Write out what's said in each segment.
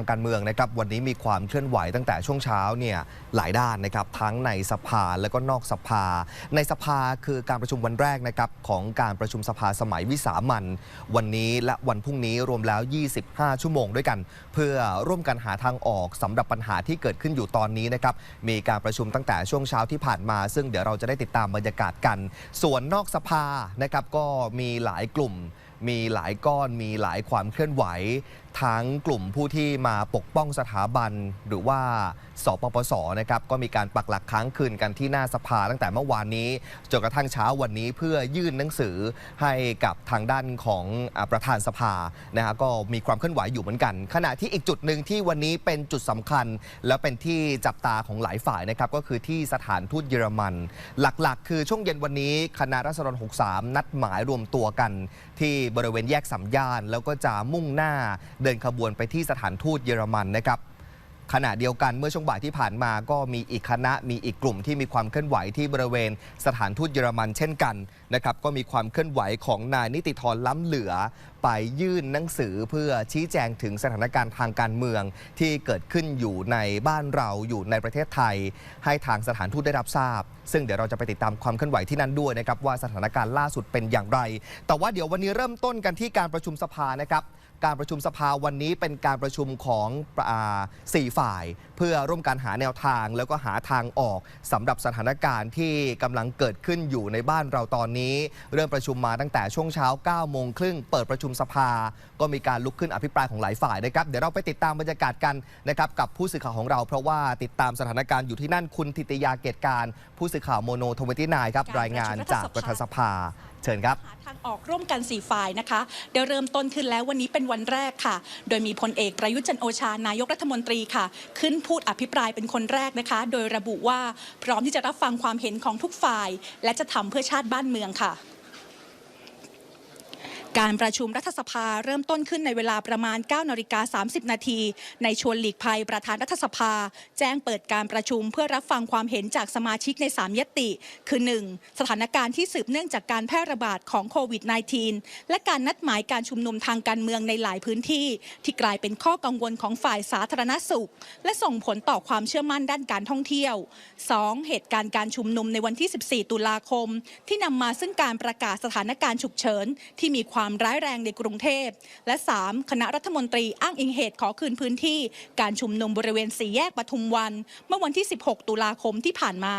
ทางการเมืองนะครับวันนี้มีความเคลื่อนไหวตั้งแต่ช่วงเช้าเนี่ยหลายด้านนะครับทั้งในสภาและก็นอกสภา ในสภาคือการประชุมวันแรกนะครับของการประชุมสภาสมัยวิสามันวันนี้และวันพรุ่งนี้รวมแล้ว 25 ชั่วโมงด้วยกัน เพื่อร่วมกันหาทางออกสำหรับปัญหาที่เกิดขึ้นอยู่ตอนนี้นะครับมีการประชุมตั้งแต่ช่วงเช้าที่ผ่านมา ซึ่งเดี๋ยวเราจะได้ติดตามบรรยากาศกัน ส่วนนอกสภานะครับก็มีหลายกลุ่มมีหลายก้อนมีหลายความเคลื่อนไหว ทั้งกลุ่มผู้ที่มาปกป้องสถาบัน หรือว่าสปปสนะครับก็มีการปักหลักค้างคืนกันที่หน้าสภาตั้งแต่เมื่อวานนี้จนกระทั่งเช้าวันนี้เพื่อยื่นหนังสือให้กับทางด้านของประธานสภานะฮะก็มีความเคลื่อนไหวอยู่เหมือนกัน ขณะที่อีกจุดหนึ่งที่วันนี้เป็นจุดสำคัญ และเป็นที่จับตาของหลายฝ่ายนะครับก็คือที่สถานทูตเยอรมัน หลักๆ คือช่วงเย็นวันนี้คณะรัษฎร63 นัดหมายรวมตัวกัน ที่บริเวณแยกสัมย่านแล้วก็จะมุ่งหน้าเดินขบวนไปที่สถานทูตเยอรมันนะครับขณะเดียวกันเมื่อช่วงบ่ายที่ผ่านมาก็มีอีกคณะมีอีกกลุ่มที่มีความเคลื่อนไหวที่บริเวณสถานทูตเยอรมันเช่นกันนะครับก็มีความเคลื่อนไหวของนายนิติธรล้ำเหลือ ไปยื่นหนังสือเพื่อชี้แจงถึงสถานการณ์ทางการเมือง ที่เกิดขึ้นอยู่ในบ้านเราอยู่ในประเทศไทย ให้ทางสถานทูตได้รับทราบ ซึ่งเดี๋ยวเราจะไปติดตามความเคลื่อนไหวที่นั่นด้วยนะครับว่าสถานการณ์ล่าสุดเป็นอย่างไร แต่ว่าเดี๋ยววันนี้เริ่มต้นกันที่การประชุมสภานะครับ การประชุมสภาวันนี้เป็นการประชุมของอ่าสี่ฝ่าย เพื่อร่วมการหาแนวทาง แล้วก็หาทางออกสำหรับสถานการณ์ที่กำลังเกิดขึ้นอยู่ในบ้านเราตอนนี้ เริ่มประชุมมาตั้งแต่ช่วงเช้า9โมงครึ่งเปิดประชุมสภา ก็มีการลุกขึ้นอภิปรายของหลายฝ่ายนะครับเดี๋ยวเราไปติดตามบรรยากาศกันนะครับกับผู้สื่อข่าวของเรา เพราะว่าติดตามสถานการณ์อยู่ที่นั่นคุณทิติยาเกตการ ผู้สื่อข่าวโมโนทเวนตี้นครับรายงานจากรัฐสภา เชิญครับทางออกร่วมกัน4ฝ่ายนะคะเดี๋ยวเริ่มต้นขึ้นแล้ววันนี้เป็นวันแรกค่ะ โดยมีพลเอกประยุทธ์จันโอชานายกรัฐมนตรีค่ะ ขึ้นพูดอภิปรายเป็นคนแรกนะคะ โดยระบุว่าพร้อมที่จะรับฟังความเห็นของทุกฝ่าย และจะทำเพื่อชาติบ้านเมืองค่ะ การประชุมรัฐสภาเริ่มต้นขึ้นในเวลาประมาณ 9 นาฬิกา 30 นาที ในชวนหลีกภัยประธานรัฐสภา แจ้งเปิดการประชุมเพื่อรับฟังความเห็นจากสมาชิกใน 3 ยติ คือ 1. สถานการณ์ที่สืบเนื่องจากการแพร่ระบาดของโควิด -19 และการนัดหมายการชุมนุมทางการเมืองในหลายพื้นที่ ที่กลายเป็นข้อกังวลของฝ่ายสาธารณสุข และส่งผลต่อความเชื่อมั่นด้านการท่องเที่ยว 2. เหตุการณ์การชุมนุมในวันที่ 14 ตุลาคม ที่นำมาซึ่งการประกาศสถานการณ์ฉุกเฉินที่มีความร้ายแรงในกรุงเทพ และ 3. คณะรัฐมนตรีอ้างอิงเหตุขอคืนพื้นที่ การชุมนุมบริเวณสี่แยกปทุมวัน เมื่อวันที่ 16 ตุลาคมที่ผ่านมา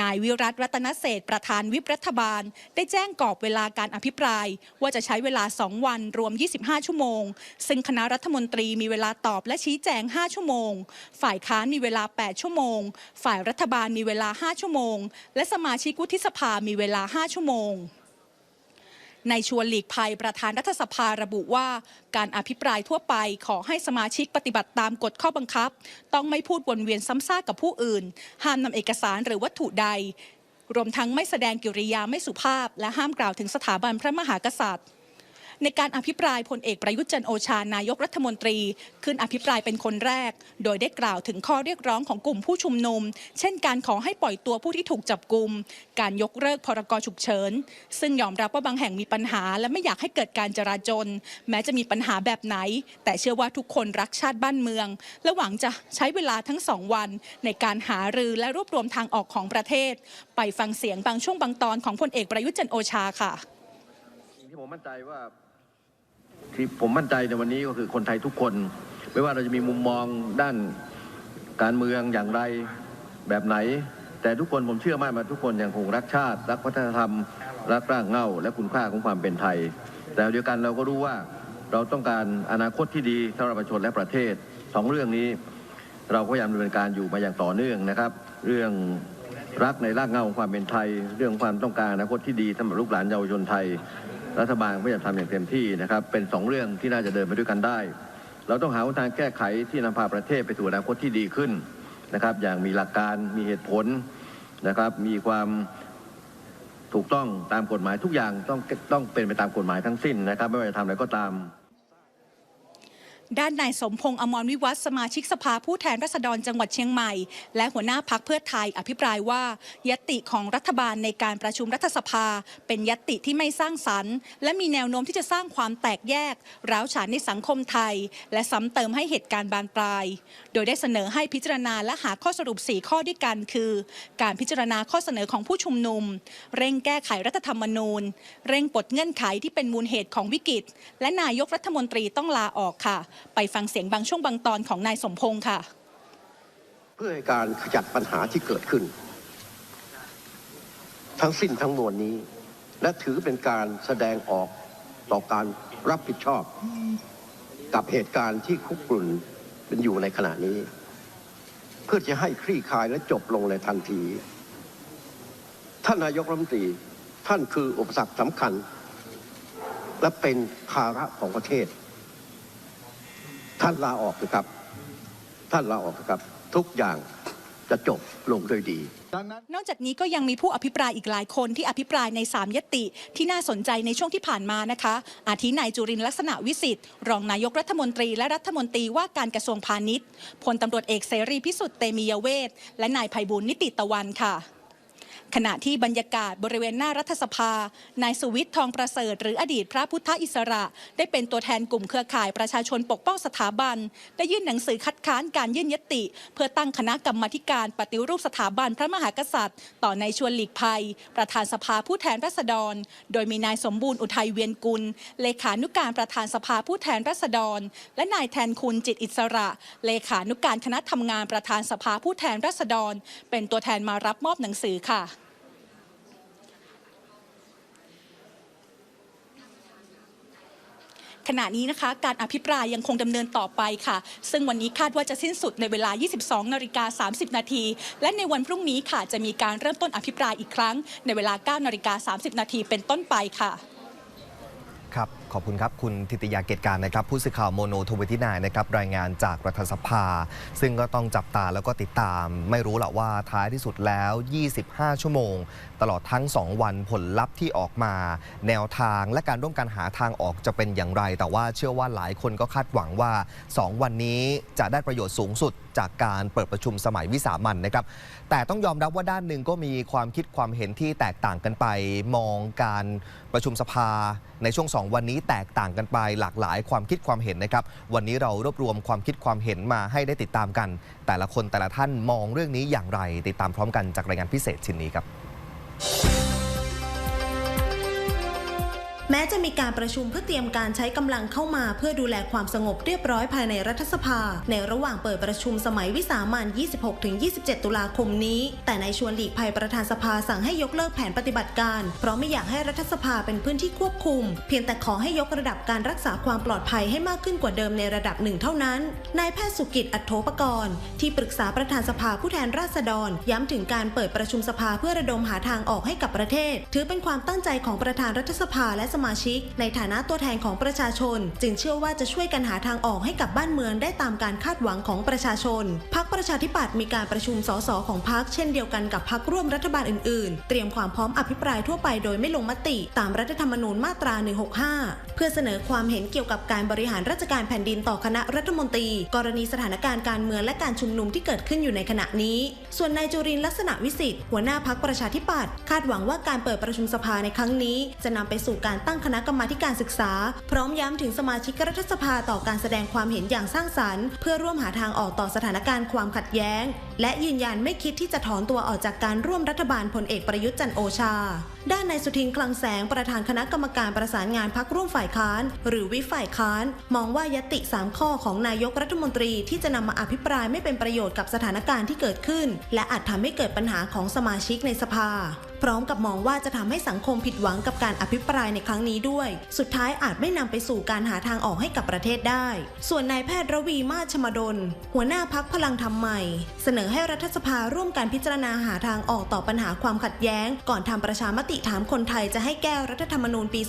นายวิรัตรัตนเศษประธานวิปรัฐบาล ได้แจ้งกรอบเวลาการอภิปราย ว่าจะใช้เวลา 2 วันรวม 25 ชั่วโมง ซึ่งคณะรัฐมนตรีมีเวลาตอบและชี้แจง 5 ชั่วโมง ฝ่ายค้านมีเวลา 8 ชั่วโมง ฝ่ายรัฐบาลมีเวลา 5 ชั่วโมง และสมาชิกวุฒิสภามีเวลา 5 ชั่วโมง ในชวนหลีกภัยประธานรัฐสภาระบุว่า การอภิปรายทั่วไปขอให้สมาชิกปฏิบัติตามกฎข้อบังคับ ต้องไม่พูดวนเวียนซ้ำซากกับผู้อื่น ห้ามนำเอกสารหรือวัตถุใด รวมทั้งไม่แสดงกิริยาไม่สุภาพ และห้ามกล่าวถึงสถาบันพระมหากษัตริย์ ในการอภิปรายพลเอกประยุทธ์จันโอชานายกรัฐมนตรี ขึ้นอภิปรายเป็นคนแรก โดยได้กล่าวถึงข้อเรียกร้องของกลุ่มผู้ชุมนุม เช่นการขอให้ปล่อยตัวผู้ที่ถูกจับกุมการยกเลิกพรกฉุกเฉิน ซึ่งยอมรับว่าบางแห่งมีปัญหา และไม่อยากให้เกิดการจราจน แม้จะมีปัญหาแบบไหน แต่เชื่อว่าทุกคนรักชาติบ้านเมือง และหวังจะใช้เวลาทั้งสองวัน ในการหารือและรวบรวมทางออกของประเทศ ไปฟังเสียงบางช่วงบางตอนของพลเอกประยุทธ์จันโอชาค่ะ สิ่งที่ผมมั่นใจว่า ที่ผมมั่นใจในวันนี้ก็คือคนไทยทุกคน ไม่ว่าเราจะมีมุมมองด้านการเมืองอย่างไรแบบไหน แต่ทุกคนผมเชื่อมั่นว่าทุกคนยังคงรักชาติ รักวัฒนธรรม รักร่างเง้าและคุณค่าของความเป็นไทย แต่เดียวกันเราก็รู้ว่าเราต้องการอนาคตที่ดีสำหรับประชาชนและประเทศสองเรื่องนี้ เราก็พยายามดำเนินการอยู่มาอย่างต่อเนื่องนะครับ เรื่องรักในรากเหง้าของความเป็นไทย เรื่องความต้องการอนาคตที่ดีสำหรับลูกหลานเยาวชนไทย รัฐบาลก็พยายามทำอย่างเต็มที่นะครับ เป็นสองเรื่องที่น่าจะเดินไปด้วยกันได้ เราต้องหาทางแก้ไขที่นำพาประเทศไปสู่อนาคตที่ดีขึ้นนะครับ อย่างมีหลักการมีเหตุผลนะครับ มีความถูกต้องตามกฎหมายทุกอย่างต้องต้องเป็นไปตามกฎหมายทั้งสิ้นนะครับ ไม่ว่าจะทำอะไรก็ตาม ด้านนายสมพงษ์อมรวิวัฒน์สมาชิกสภาผู้แทนราษฎรจังหวัดเชียงใหม่ และหัวหน้าพักเพื่อไทยอภิปรายว่ายติของรัฐบาลในการประชุมรัฐสภา เป็นยตติที่ไม่สร้างสรรค์ และมีแนวโน้มที่จะสร้างความแตกแยก ร้าวฉานในสังคมไทย และซ้ำเติมให้เหตุการณ์บานปลาย โดยได้เสนอให้พิจารณาและหาข้อสรุป 4 ข้อด้วยกัน คือ การพิจารณาข้อเสนอของผู้ชุมนุม เร่งแก้ไขรัฐธรรมนูญ เร่งปลดเงื่อนไขที่เป็นมูลเหตุของวิกฤต และนายกรัฐมนตรีต้องลาออกค่ะไปฟังเสียงบางช่วงบางตอนของนายสมพงษ์ค่ะ เพื่อให้การขจัดปัญหาที่เกิดขึ้น ทั้งสิ้นทั้งมวลนี้ และถือเป็นการแสดงออกต่อการรับผิดชอบ กับเหตุการณ์ที่คุกกรุ่นเป็นอยู่ในขณะนี้ เพื่อจะให้คลี่คลายและจบลงในทันที ท่านนายกรัฐมนตรีท่านคืออุปสรรคสำคัญ และเป็นภาระของประเทศ ท่านลาออกนะครับ ท่านลาออกนะครับ ทุกอย่างจะจบลงด้วยดี นอกจากนี้ก็ยังมีผู้อภิปรายอีกหลายคนที่อภิปรายใน 3 ยตติที่น่าสนใจในช่วงที่ผ่านมานะคะ อาทินายจุรินทร์ลักษณะวิสิทธิ์ รองนายกรัฐมนตรี และรัฐมนตรีว่าการกระทรวงพาณิชย์พลตำรวจเอกเสรีพิสุทธิ์เตมียเวทและนายไพบูลย์นิติตะวันค่ะ ขณะที่บรรยากาศบริเวณหน้ารัฐสภา นายสุวิทย์ทองประเสริฐหรืออดีตพระพุทธอิสระ ได้เป็นตัวแทนกลุ่มเครือข่ายประชาชนปกป้องสถาบัน ได้ยื่นหนังสือคัดค้านการยื่นยติ เพื่อตั้งคณะกรรมาธิการปฏิรูปสถาบันพระมหากษัตริย์ ต่อนายชวนหลีกภัย ประธานสภาผู้แทนราษฎร โดยมีนายสมบูรณ์อุทัยเวียนกุล เลขานุการประธานสภาผู้แทนราษฎร และนายแทนคุณจิตอิสระ เลขานุการคณะทำงานประธานสภาผู้แทนราษฎร เป็นตัวแทนมารับมอบหนังสือค่ะ ขณะนี้นะคะ การอภิปรายยังคงดำเนินต่อไปค่ะ ซึ่งวันนี้คาดว่าจะสิ้นสุดในเวลา 22 นาฬิกา 30 นาที และในวันพรุ่งนี้ค่ะจะมีการเริ่มต้นอภิปรายอีกครั้ง ในเวลา 9 นาฬิกา 30 นาทีเป็นต้นไปค่ะ ขอบคุณครับ คุณทิติยาเกตการนะครับ ผู้สื่อข่าวโมโนทวทินายนะครับ รายงานจากรัฐสภา ซึ่งก็ต้องจับตาแล้วก็ติดตาม ไม่รู้หรอกว่าท้ายที่สุดแล้ว 25 ชั่วโมง ตลอดทั้ง 2 วันผลลัพธ์ที่ออกมา แนวทางและการร่วมกันหาทางออกจะเป็นอย่างไร แต่ว่าเชื่อว่าหลายคนก็คาดหวังว่า 2 วันนี้จะได้ประโยชน์สูงสุดจากการเปิดประชุมสมัยวิสามันนะครับ แต่ต้องยอมรับว่าด้านหนึ่งก็มีความคิดความเห็นที่แตกต่างกันไป มองการประชุมสภาในช่วง 2 วันนี้แตกต่างกันไปหลากหลายความคิดความเห็นนะครับ วันนี้เรารวบรวมความคิดความเห็นมาให้ได้ติดตามกัน แต่ละคนแต่ละท่านมองเรื่องนี้อย่างไร ติดตามพร้อมกันจากรายงานพิเศษชิ้นนี้ครับ ม้จะมีการประชุมเพื่อเตรียมการใช้กำลังเข้ามาเพื่อดูแลความสงบเรียบร้อยภายในรัฐสภา ในระหว่างเปิดประชุมสมัยวิสามัน 26-27 ตุลาคมนี้ แต่ในายชวนหลีกภัยประธานสภาสั่งให้ยกเลิกแผนปฏิบัติการ เพราะไม่อยากให้รัฐสภาเป็นพื้นที่ควบคุม เพียงแต่ขอให้ยกระดับการรักษาความปลอดภัยให้มากขึ้นกว่าเดิมในระดับหนึ่งเท่านั้น นายแพทย์สุกิจอัตโธปกรณ์ที่ปรึกษาประธานสภาผู้แทนราษฎร ย้ำถึงการเปิดประชุมสภาเพื่อระดมหาทางออกให้กับประเทศ ถือเป็นความตั้งใจของประธานรัฐสภาและสมาชิก ในฐานะตัวแทนของประชาชน จึงเชื่อว่าจะช่วยกันหาทางออกให้กับบ้านเมืองได้ตามการคาดหวังของประชาชนพักประชาธิปัตย์มีการประชุมสสของพักเช่นเดียวกันกับพักร่วมรัฐบาลอื่นๆ เตรียมความพร้อมอภิปรายทั่วไปโดยไม่ลงมติ ตามรัฐธรรมนูญมาตรา 165 เพื่อเสนอความเห็นเกี่ยวกับการบริหารราชการแผ่นดินต่อคณะรัฐมนตรี กรณีสถานการณ์การเมืองและการชุมนุมที่เกิดขึ้นอยู่ในขณะนี้ ส่วนนายจุรินลักษณะวิสิทธิ์หัวหน้าพักประชาธิปัตย์คาดหวังว่าการเปิดประชุมสภาในครั้งนี้ จะนำไปสู่การตั้งคณะกรรมาการศึกษา พร้อมย้ำถึงสมาชิกรัฐสภาต่อการแสดงความเห็นอย่างสร้างสรรค์ เพื่อร่วมหาทางออกต่อสถานการณ์ความขัดแย้ง และยืนยันไม่คิดที่จะถอนตัวออกจากการร่วมรัฐบาลพลเอกประยุทธ์จันโอชาด้านนายสุทินคลังแสงประธานคณะกรรมการประสานงานพักร่วมฝ่ายค้าน หรือวิฝ่ายค้าน มองว่ายติ 3 ข้อของนายกรัฐมนตรีที่จะนำมาอภิปรายไม่เป็นประโยชน์กับสถานการณ์ที่เกิดขึ้น และอาจทำให้เกิดปัญหาของสมาชิกในสภาพร้อมกับมองว่าจะทำให้สังคมผิดหวังกับการอภิปรายในครั้งนี้ด้วย สุดท้ายอาจไม่นำไปสู่การหาทางออกให้กับประเทศได้ ส่วนนายแพทย์ระวีมาชมดล หัวหน้าพักพลังธรรมใหม่ เสนอให้รัฐสภาร่วมการพิจารณาหาทางออกต่อปัญหาความขัดแย้ง ก่อนทำประชามติถามคนไทยจะให้แก้รัฐธรรมนูญปี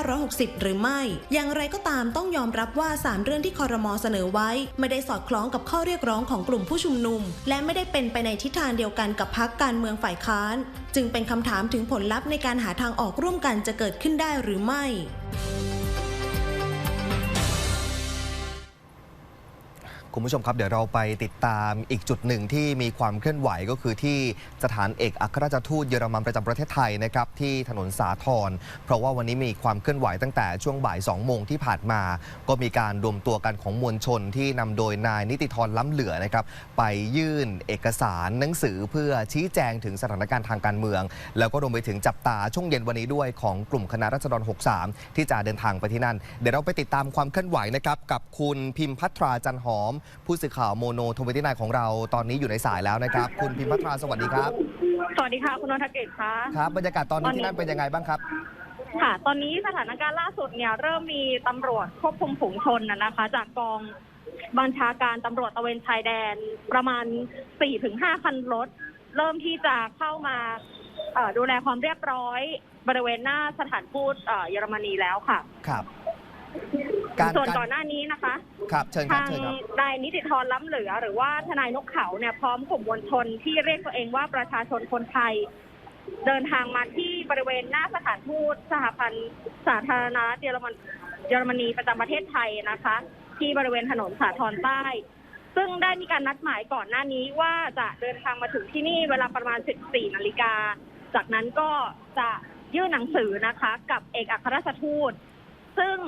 2560 หรือไม่ อย่างไรก็ตามต้องยอมรับว่า 3 เรื่องที่คอรมอเสนอไว้ ไม่ได้สอดคล้องกับข้อเรียกร้องของกลุ่มผู้ชุมนุม และไม่ได้เป็นไปในทิศทางเดียวกันกับพักการเมืองฝ่ายค้าน จึงเป็นคำถามถึงผลลัพธ์ในการหาทางออกร่วมกันจะเกิดขึ้นได้หรือไม่ คุณผู้ชมครับเดี๋ยวเราไปติดตามอีกจุดหนึ่งที่มีความเคลื่อนไหวก็คือที่สถานเอกอัครราชทูตเยอรมันประจำประเทศไทยนะครับที่ถนนสาทรเพราะว่าวันนี้มีความเคลื่อนไหวตั้งแต่ช่วงบ่าย2โมงที่ผ่านมา ก็มีการรวมตัวกันของมวลชนที่นำโดยนายนิติธรล้ำเหลือนะครับไปยื่นเอกสารหนังสือเพื่อชี้แจงถึงสถานการณ์ทางการเมือง แล้วก็รวมไปถึงจับตาช่วงเย็นวันนี้ด้วยของกลุ่มคณะรัษฎร 63 ที่จะเดินทางไปที่นั่น เดี๋ยวเราไปติดตามความเคลื่อนไหวนะครับกับคุณพิมพัทราจันหอมผู้สื่อข่าวโมโนโทเวตี้นของเราตอนนี้อยู่ในสายแล้วนะครับ คุณพิมพัทราสวัสดีครับ สวัสดีค่ะ คุณนนทเกตคะครับ บรรยากาศตอนนี้ตอนนี้ที่นั่นเป็นยังไงบ้างครับ ค่ะ ตอนนี้สถานการณ์ล่าสุดเนี่ยเริ่มมีตำรวจควบคุมฝูงชนนะนะคะ จากกองบัญชาการตำรวจตระเวนชายแดนประมาณ 4-5 คันรถ เริ่มที่จะเข้ามาเอ่อดูแลความเรียบร้อยบริเวณหน้าสถานทูตเอ่อเยอรมนีแล้วค่ะ ครับ การส่วนการก่อนหน้านี้นะคะครับเชิญครับทางเชิญครับ นายนิติธรล้ำเหลือ หรือว่าทนายนกเขาเนี่ยพร้อมกลุ่มมวลชนที่เรียกตัวเองว่าประชาชนคนไทย เดินทางมาที่บริเวณหน้าสถานทูตสหพันธ์สาธารณรัฐเยอรมันเยอรมนีประจำประเทศไทยนะคะ ที่บริเวณถนนสาทรใต้ ซึ่งได้มีการนัดหมายก่อนหน้านี้ว่าจะเดินทางมาถึงที่นี่เวลาประมาณ 14นาฬิกา จากนั้นก็จะยื่นหนังสือนะคะ กับเอกอัครราชทูต ซึ่ง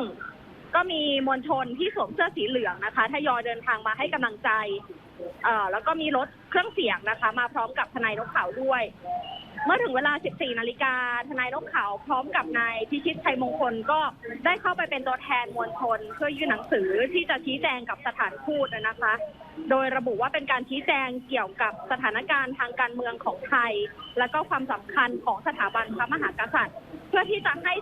ก็มีมวลชนที่สวมเสื้อสีเหลืองนะคะทยอยเดินทางมาให้กำลังใจเอ่อแล้วก็มีรถเครื่องเสียงนะคะ มาพร้อมกับทนายนกเขาด้วย เมื่อถึงเวลา 14 นาฬิกาทนายนกเขาพร้อมกับนายพิชิตชัยมงคลก็ได้เข้าไปเป็นตัวแทนมวลชน เพื่อยื่นหนังสือที่จะชี้แจงกับสถานทูตนะคะ โดยระบุว่าเป็นการชี้แจงเกี่ยวกับสถานการณ์ทางการเมืองของไทย และก็ความสำคัญของสถาบันพระมหากษัตริย์ พื่อที่จะให้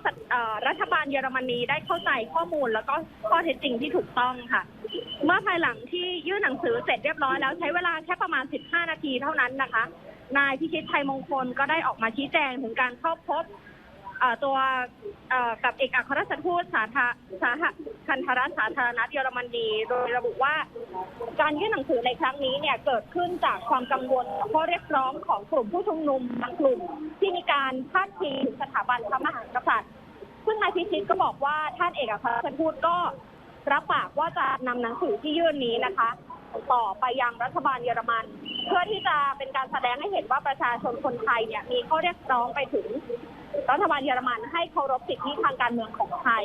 รัฐบาลเยอรมนีได้เข้าใจข้อมูลแล้วก็ข้อเท็จจริงที่ถูกต้องค่ะ เมื่อภายหลังที่ยื่นหนังสือเสร็จเรียบร้อยแล้วใช้เวลาแค่ประมาณ 15 นาทีเท่านั้นนะคะ นายพิชิตชัยมงคลก็ได้ออกมาชี้แจงถึงการเข้าพบ ตัวกับเอกอัครราชทูตสาธาสาคันธรัฐสาธารณรัฐเยอรมนีโดยระบุว่า การยื่นหนังสือในครั้งนี้เนี่ยเกิดขึ้นจากความกังวลข้อเรียกร้องของกลุ่มผู้ชุมนุมบางกลุ่ม ที่มีการพาดพิงถึงสถาบันพระมหากษัตริย์ ซึ่งนายพิชิตก็บอกว่าท่านเอกอัครราชทูตก็รับปากว่าจะนำหนังสือที่ยื่นนี้นะคะ ต่อไปยังรัฐบาลเยอรมัน เพื่อที่จะเป็นการแสดงให้เห็นว่าประชาชนคนไทยเนี่ยมีข้อเรียกร้องไปถึง รัฐบาลเยอรมันให้เคารพสิทธิทางการเมืองของไทย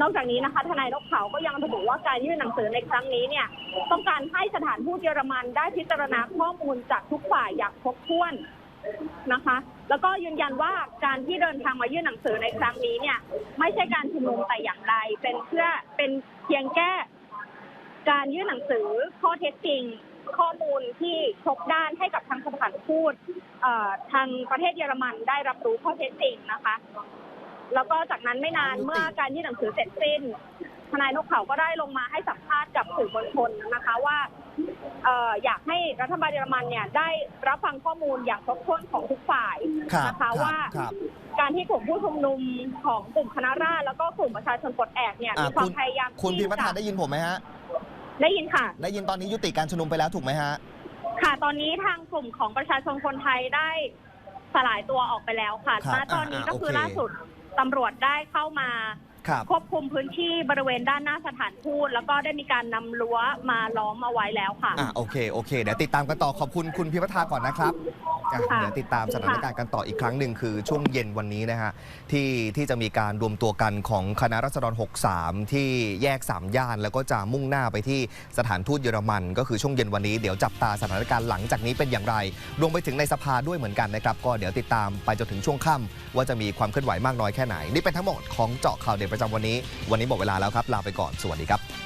นอกจากนี้นะคะทนายนกเขาก็ยังระบุว่าการยื่นหนังสือในครั้งนี้เนี่ยต้องการให้สถานทูตเยอรมันได้พิจารณาข้อมูลจากทุกฝ่ายอย่างครบถ้วนนะคะ แล้วก็ยืนยันว่าการที่เดินทางมายื่นหนังสือในครั้งนี้เนี่ย ไม่ใช่การชุมนุมแต่อย่างใดเป็นเพื่อเป็นเพียงแค่การยื่นหนังสือข้อเท็จจริง ข้อมูลที่ครบด้านให้กับทางสถานทูตเอ่อทางประเทศเยอรมันได้รับรู้ข้อเท็จจริงนะคะ แล้วก็จากนั้นไม่นานเมื่อการยื่นหนังสือเสร็จสิ้นทนายนกเขาก็ได้ลงมาให้สัมภาษณ์กับสื่อมวลชนนะคะว่าเอ่ออยากให้รัฐบาลเยอรมันเนี่ยได้รับฟังข้อมูลอย่างครบถ้วนของทุกฝ่ายครับนะคะครับว่าครับการที่กลุ่มผู้ชุมนุมของกลุ่มคณะราษฎรแล้วก็กลุ่มประชาชนปลดแอกเนี่ยอะมีควาคุมณพยายามคุณพิมพัทราที่จะได้ยินผมไหมฮะ ได้ยินค่ะ ได้ยินตอนนี้ยุติการชุมนุมไปแล้วถูกไหมฮะ ค่ะ ตอนนี้ทางกลุ่มของประชาชนคนไทยได้สลายตัวออกไปแล้วค่ะครับณตอนนี้อ่าก็คือโอเคล่าสุดตำรวจได้เข้ามา ครับควบคุมพื้นที่บริเวณด้านหน้าสถานทูตแล้วก็ได้มีการนำรั้วมาล้อมเอาไว้แล้วค่ะ อะโอเคโอเค เดี๋ยวติดตามกันต่อขอบคุณคุณพิมพัทราก่อนนะครับอะค่ะ เดี๋ยวติดตามสถานการณ์กันต่ออีกครั้งหนึ่งคือช่วงเย็นวันนี้นะฮะที่ที่จะมีการรวมตัวกันของคณะรัษฎร 63 ที่แยก 3 ย่าน แล้วก็จะมุ่งหน้าไปที่สถานทูตเยอรมัน ก็คือช่วงเย็นวันนี้เดี๋ยวจับตาสถานการณ์หลังจากนี้เป็นอย่างไร รวมไปถึงในสภาด้วยเหมือนกันนะครับ ก็เดี๋ยวติดตามไปจนถึงช่วงค่ำว่าจะมีความเคลื่อนไหวมากน้อยแค่ไหน นี่เป็นทั้งหมดของเจาะข่าวเด่นประจำวันนี้ วันนี้หมดเวลาแล้วครับ ลาไปก่อน สวัสดีครับ